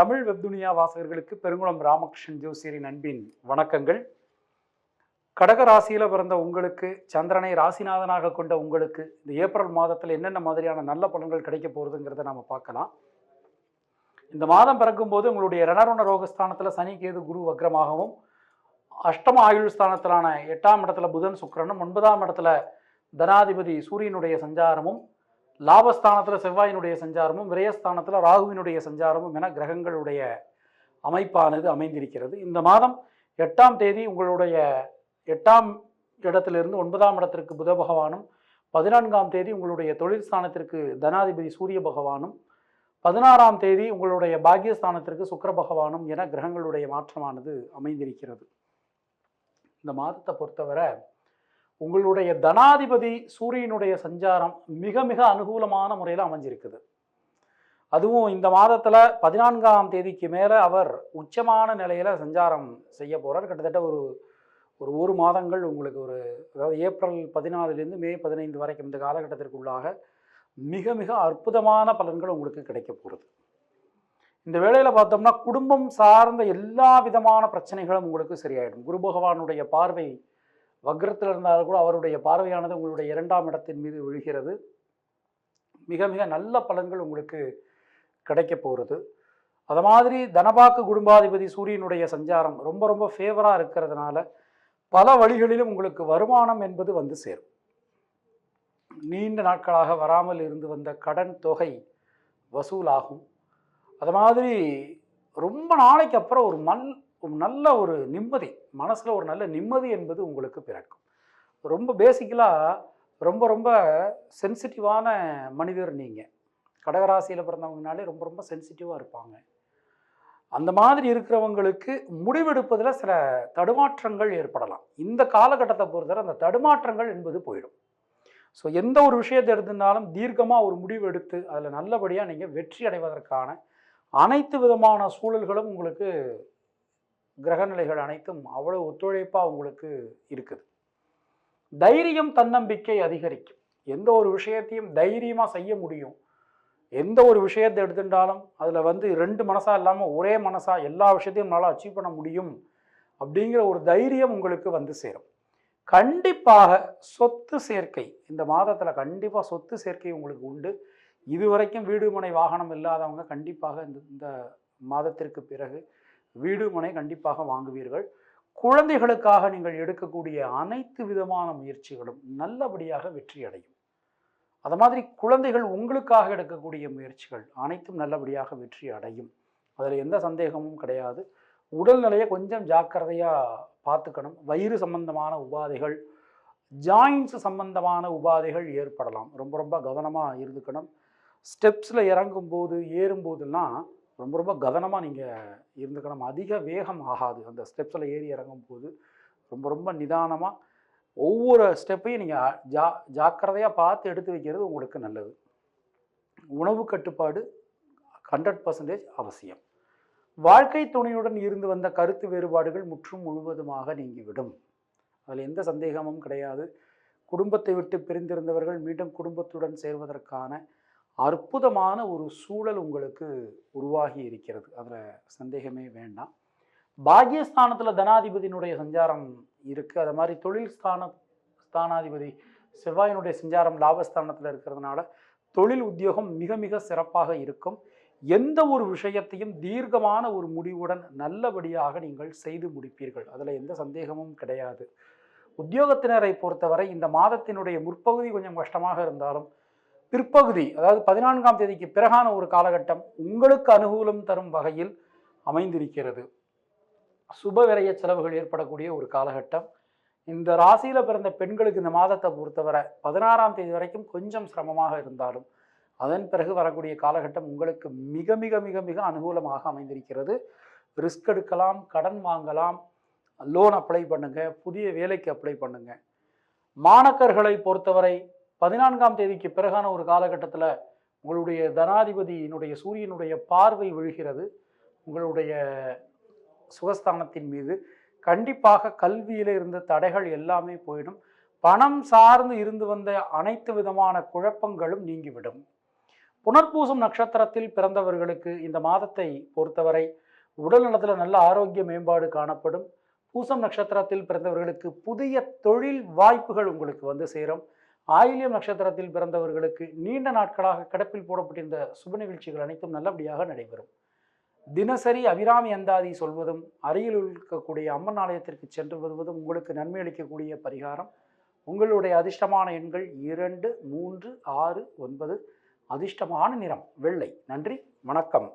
தமிழ் வெப்துனியா வாசகர்களுக்கு பெருங்குளம் ராமகிருஷ்ணன் ஜோசியரின் அன்பின் வணக்கங்கள். கடக ராசியில் பிறந்த உங்களுக்கு சந்திரனை ராசிநாதனாக கொண்ட உங்களுக்கு இந்த ஏப்ரல் மாதத்தில் என்னென்ன மாதிரியான நல்ல பலன்கள் கிடைக்க போகிறதுங்கிறத நம்ம பார்க்கலாம். இந்த மாதம் பிறக்கும்போது உங்களுடைய ரணருண ரோகஸ்தானத்தில் சனி கேது குரு வக்ரமாகவும் அஷ்டம ஆயுள் ஸ்தானத்திலான எட்டாம் இடத்துல புதன் சுக்கிரனும் ஒன்பதாம் இடத்துல தனாதிபதி சூரியனுடைய சஞ்சாரமும் லாபஸ்தானத்தில் செவ்வாயினுடைய சஞ்சாரமும் விரயஸ்தானத்தில் ராகுவினுடைய சஞ்சாரமும் என கிரகங்களுடைய அமைப்பானது அமைந்திருக்கிறது. இந்த மாதம் எட்டாம் தேதி உங்களுடைய எட்டாம் இடத்திலிருந்து ஒன்பதாம் இடத்திற்கு புத பகவானும் பதினான்காம் தேதி உங்களுடைய தொழில் ஸ்தானத்திற்கு தனாதிபதி சூரிய பகவானும் பதினாறாம் தேதி உங்களுடைய பாக்கியஸ்தானத்திற்கு சுக்கர பகவானும் என கிரகங்களுடைய மாற்றமானது அமைந்திருக்கிறது. இந்த மாதத்தை பொறுத்தவரை உங்களுடைய தனாதிபதி சூரியனுடைய சஞ்சாரம் மிக மிக அனுகூலமான முறையில் அமைஞ்சிருக்குது. அதுவும் இந்த மாதத்தில் பதினான்காம் தேதிக்கு மேலே அவர் உச்சமான நிலையில் சஞ்சாரம் செய்ய போகிறார் கிட்டத்தட்ட ஒரு ஒரு ஒரு மாதங்கள் உங்களுக்கு ஒரு அதாவது ஏப்ரல் பதினாலுலேருந்து மே பதினைந்து வரைக்கும் இந்த காலகட்டத்திற்குள்ளாக மிக மிக அற்புதமான பலன்கள் உங்களுக்கு கிடைக்க போகிறது இந்த வேளையில் பார்த்தோம்னா குடும்பம் சார்ந்த எல்லா விதமான பிரச்சனைகளும் உங்களுக்கு சரியாயிடும். குரு பகவானுடைய பார்வை வக்ரத்தில் இருந்தாலும் கூட அவருடைய பார்வையானது உங்களுடைய இரண்டாம் இடத்தின் மீது விழுகிறது. மிக மிக நல்ல பலன்கள் உங்களுக்கு கிடைக்க போகிறது. அது மாதிரி தனபாக்கு குடும்பாதிபதி சூரியனுடைய சஞ்சாரம் ரொம்ப ரொம்ப ஃபேவராக இருக்கிறதுனால பல வழிகளிலும் உங்களுக்கு வருமானம் என்பது வந்து சேரும். நீண்ட நாட்களாக வராமல் இருந்து வந்த கடன் தொகை வசூலாகும். அது மாதிரி ரொம்ப நாளைக்கு அப்புறம் ஒரு மல் நல்ல ஒரு நிம்மதி. மனசில் ஒரு நல்ல நிம்மதி என்பது உங்களுக்கு பிறக்கும். ரொம்ப பேசிக்கலாக ரொம்ப ரொம்ப சென்சிட்டிவான மனிதர் நீங்கள் கடகராசியில் பிறந்தவங்கனாலே ரொம்ப ரொம்ப சென்சிட்டிவாக இருப்பாங்க. அந்த மாதிரி இருக்கிறவங்களுக்கு முடிவெடுப்பதில் சில தடுமாற்றங்கள் ஏற்படலாம். இந்த காலகட்டத்தை பொறுத்தவரை அந்த தடுமாற்றங்கள் என்பது போயிடும். ஸோ எந்த ஒரு விஷயத்தை எடுத்திருந்தாலும் தீர்க்கமாக ஒரு முடிவு எடுத்து அதில் நல்லபடியாக நீங்கள் வெற்றி அடைவதற்கான அனைத்து விதமான சூழல்களும் உங்களுக்கு கிரகநிலைகள் அனைத்தும் அவ்வளோ ஒத்துழைப்பாக உங்களுக்கு இருக்குது. தைரியம் தன்னம்பிக்கை அதிகரிக்கும். எந்த ஒரு விஷயத்தையும் தைரியமாக செய்ய முடியும். எந்த ஒரு விஷயத்தை எடுத்துட்டாலும் அதில் வந்து ரெண்டு மனசாக இல்லாமல் ஒரே மனசாக எல்லா விஷயத்தையும் நம்மளால் அச்சீவ் பண்ண முடியும் அப்படிங்கிற ஒரு தைரியம் உங்களுக்கு வந்து சேரும். கண்டிப்பாக சொத்து சேர்க்கை இந்த மாதத்தில் கண்டிப்பாக சொத்து சேர்க்கை உங்களுக்கு உண்டு. இதுவரைக்கும் வீடு மனை வாகனம் இல்லாதவங்க கண்டிப்பாக இந்த இந்த மாதத்திற்கு பிறகு வீடு மனை கண்டிப்பாக வாங்குவீர்கள். குழந்தைகளுக்காக நீங்கள் எடுக்கக்கூடிய அனைத்து விதமான முயற்சிகளும் நல்லபடியாக வெற்றி அடையும் அது மாதிரி குழந்தைகள் உங்களுக்காக எடுக்கக்கூடிய முயற்சிகள் அனைத்தும் நல்லபடியாக வெற்றி அடையும் அதில் எந்த சந்தேகமும் கிடையாது. உடல்நிலையை கொஞ்சம் ஜாக்கிரதையாக பார்த்துக்கணும். வயிறு சம்பந்தமான உபாதைகள் ஜாயின்ஸ் சம்பந்தமான உபாதைகள் ஏற்படலாம். ரொம்ப ரொம்ப கவனமாக இருந்துக்கணும். ஸ்டெப்ஸில் இறங்கும்போது ஏறும்போதுலாம் ரொம்ப ரொம்ப கவனமாக நீங்கள் இருந்துக்கணும். அதிக வேகம் ஆகாது. அந்த ஸ்டெப்ஸில் ஏறி இறங்கும் போது ரொம்ப ரொம்ப நிதானமாக ஒவ்வொரு ஸ்டெப்பையும் நீங்கள் ஜா ஜாக்கிரதையாக பார்த்து எடுத்து வைக்கிறது உங்களுக்கு நல்லது. உணவு கட்டுப்பாடு ஹண்ட்ரட் பர்சன்டேஜ் அவசியம். வாழ்க்கை துணையுடன் இருந்து வந்த கருத்து வேறுபாடுகள் முற்றும் முழுவதுமாக நீங்கிவிடும். அதில் எந்த சந்தேகமும் கிடையாது. குடும்பத்தை விட்டு பிரிந்திருந்தவர்கள் மீண்டும் குடும்பத்துடன் சேர்வதற்கான அற்புதமான ஒரு சூழல் உங்களுக்கு உருவாகி இருக்கிறது. அதில் சந்தேகமே வேண்டாம். பாக்யஸ்தானத்தில் தனாதிபதியினுடைய சஞ்சாரம் இருக்குது அது மாதிரி தொழில் ஸ்தான ஸ்தானாதிபதி செவ்வாயினுடைய சஞ்சாரம் லாபஸ்தானத்தில் இருக்கிறதுனால தொழில் உத்தியோகம் மிக மிக சிறப்பாக இருக்கும். எந்த ஒரு விஷயத்தையும் தீர்க்கமான ஒரு முடிவுடன் நல்லபடியாக நீங்கள் செய்து முடிப்பீர்கள். அதில் எந்த சந்தேகமும் கிடையாது. உத்தியோகத்தினரை பொறுத்தவரை இந்த மாதத்தினுடைய முற்பகுதி கொஞ்சம் கஷ்டமாக இருந்தாலும் பிற்பகுதி அதாவது பதினான்காம் தேதிக்கு பிறகான ஒரு காலகட்டம் உங்களுக்கு அனுகூலம் தரும் வகையில் அமைந்திருக்கிறது. சுப விரய செலவுகள் ஏற்படக்கூடிய ஒரு காலகட்டம். இந்த ராசியில் பிறந்த பெண்களுக்கு இந்த மாதத்தை பொறுத்தவரை பதினாறாம் தேதி வரைக்கும் கொஞ்சம் சிரமமாக இருந்தாலும் அதன் பிறகு வரக்கூடிய காலகட்டம் உங்களுக்கு மிக மிக மிக மிக அனுகூலமாக அமைந்திருக்கிறது. ரிஸ்க் எடுக்கலாம் கடன் வாங்கலாம் லோன் அப்ளை பண்ணுங்கள் புதிய வேலைக்கு அப்ளை பண்ணுங்கள் மாணக்கர்களை பொறுத்தவரை பதினான்காம் தேதிக்கு பிறகான ஒரு காலகட்டத்தில் உங்களுடைய தனாதிபதியினுடைய சூரியனுடைய பார்வை விழுகிறது. உங்களுடைய சுகஸ்தானத்தின் மீது கண்டிப்பாக கல்வியில் இருந்த தடைகள் எல்லாமே போயிடும். பணம் சார்ந்து இருந்து வந்த அனைத்து விதமான குழப்பங்களும் நீங்கிவிடும். புனர்பூசம் நட்சத்திரத்தில் பிறந்தவர்களுக்கு இந்த மாதத்தை பொறுத்தவரை உடல் நலத்தில் நல்ல ஆரோக்கிய மேம்பாடு காணப்படும். பூசம் நட்சத்திரத்தில் பிறந்தவர்களுக்கு புதிய தொழில் வாய்ப்புகள் உங்களுக்கு வந்து சேரும். ஆயிலியம் நட்சத்திரத்தில் பிறந்தவர்களுக்கு நீண்ட நாட்களாக கிடப்பில் போடப்பட்டிருந்த சுப நிகழ்ச்சிகள் அனைத்தும் நல்லபடியாக நடைபெறும். தினசரி அபிராமி அந்தாதி சொல்வதும் அருகில் இருக்கக்கூடிய அம்மன் ஆலயத்திற்கு சென்று வருவதும் உங்களுக்கு நன்மை அளிக்கக்கூடிய பரிகாரம். உங்களுடைய அதிர்ஷ்டமான எண்கள் இரண்டு மூன்று ஆறு ஒன்பது. அதிர்ஷ்டமான நிறம் வெள்ளை. நன்றி வணக்கம்.